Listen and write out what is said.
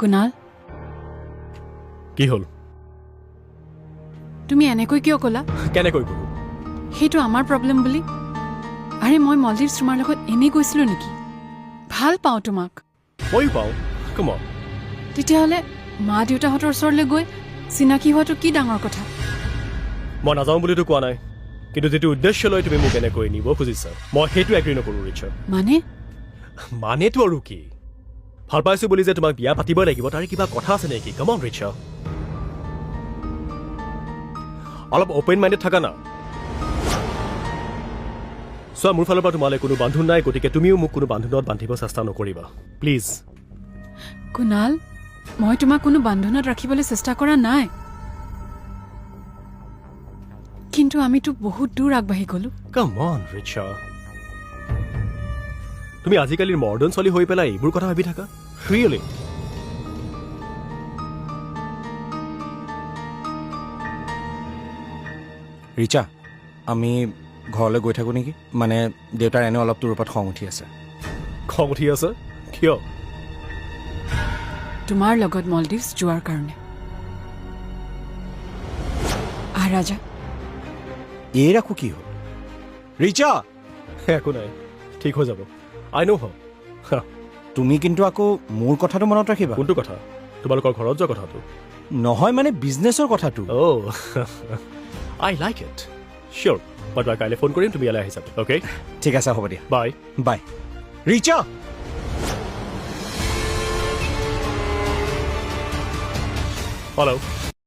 কুণাল? কি হ'ল? তুমি এনেকৈ কিয় ক'লা? কেনেকৈ ক'লো? সেইটো আমাৰ প্ৰব্লেম বুলি? আৰে মই মলদ্বীপছ তোমাৰ লগত এনেই গৈছিলোঁ নেকি? ভালো পাওঁ তোমাক। ময়ো পাওঁ। কম তেতিয়াহ'লে মা দেউতাহঁতৰ ওচৰলৈ গৈ চিনাকি হোৱাটো কি ডাঙৰ কথা? মই নাযাওঁ বুলিতো কোৱা নাই। কিন্তু যিটো উদ্দেশ্য লৈ তুমি মোক এনেকৈ নিব খুজিছা মই সেইটো এগ্ৰী নকৰোঁ ৰিচা মানে? মানেতো আৰু কি? ভালো পাইছো বুলি যে তোমাক বিয়া পাতিবই লাগিব তাৰে কিবা কথা আছে নেকি? কমন ৰিচা অলপ অপেন মাইণ্ডেড থাকা না। চোৱা মোৰ ফালৰ পৰা তোমালৈ কোনো বান্ধোন নাই গতিকে তুমিও মোক কোনো বান্ধোনত বান্ধিব চেষ্টা নকৰিবা। প্লিজ কুণাল মই তোমাক কোনো বান্ধোনত ৰাখিবলৈ চেষ্টা কৰা নাই। কিন্তু আমিতো বহুত দূৰ আগবাঢ়ি গ'লো। কমন ৰিচা তুমি আজিকালিৰ মডাৰ্ণ ছোৱালী হৈ পেলাই এইবোৰ কথা ভাবি থাকা? ৰিয়েলি ৰিচা আমি ঘৰলৈ গৈ থাকোঁ নেকি? মানে দেউতাৰ এনে অলপ তোৰ ওপৰত খং উঠি আছে। খং উঠি আছে? কিয়? তোমাৰ লগত মলদ্বীপছ যোৱাৰ কাৰণে। আহ ৰাজা। এই ৰাখোঁ কি হ'ল? ৰিচা! একো নাই ঠিক হৈ যাব। আই ন' হ তুমি কিন্তু আকৌ মোৰ কথাটো মনত ৰাখিবা। কোনটো কথা? তোমালোকৰ ঘৰত যোৱা কথাটো? নহয় মানে বিজনেছৰ কথাটো। অ' আই লাইক ইট চিয়'ৰ মই তোমাক কাইলৈ ফোন কৰিম তুমি ইয়ালৈ আহি যাবা অ'কে ঠিক আছে হ'ব দিয়া। Bye bye Richa! হেল্ল'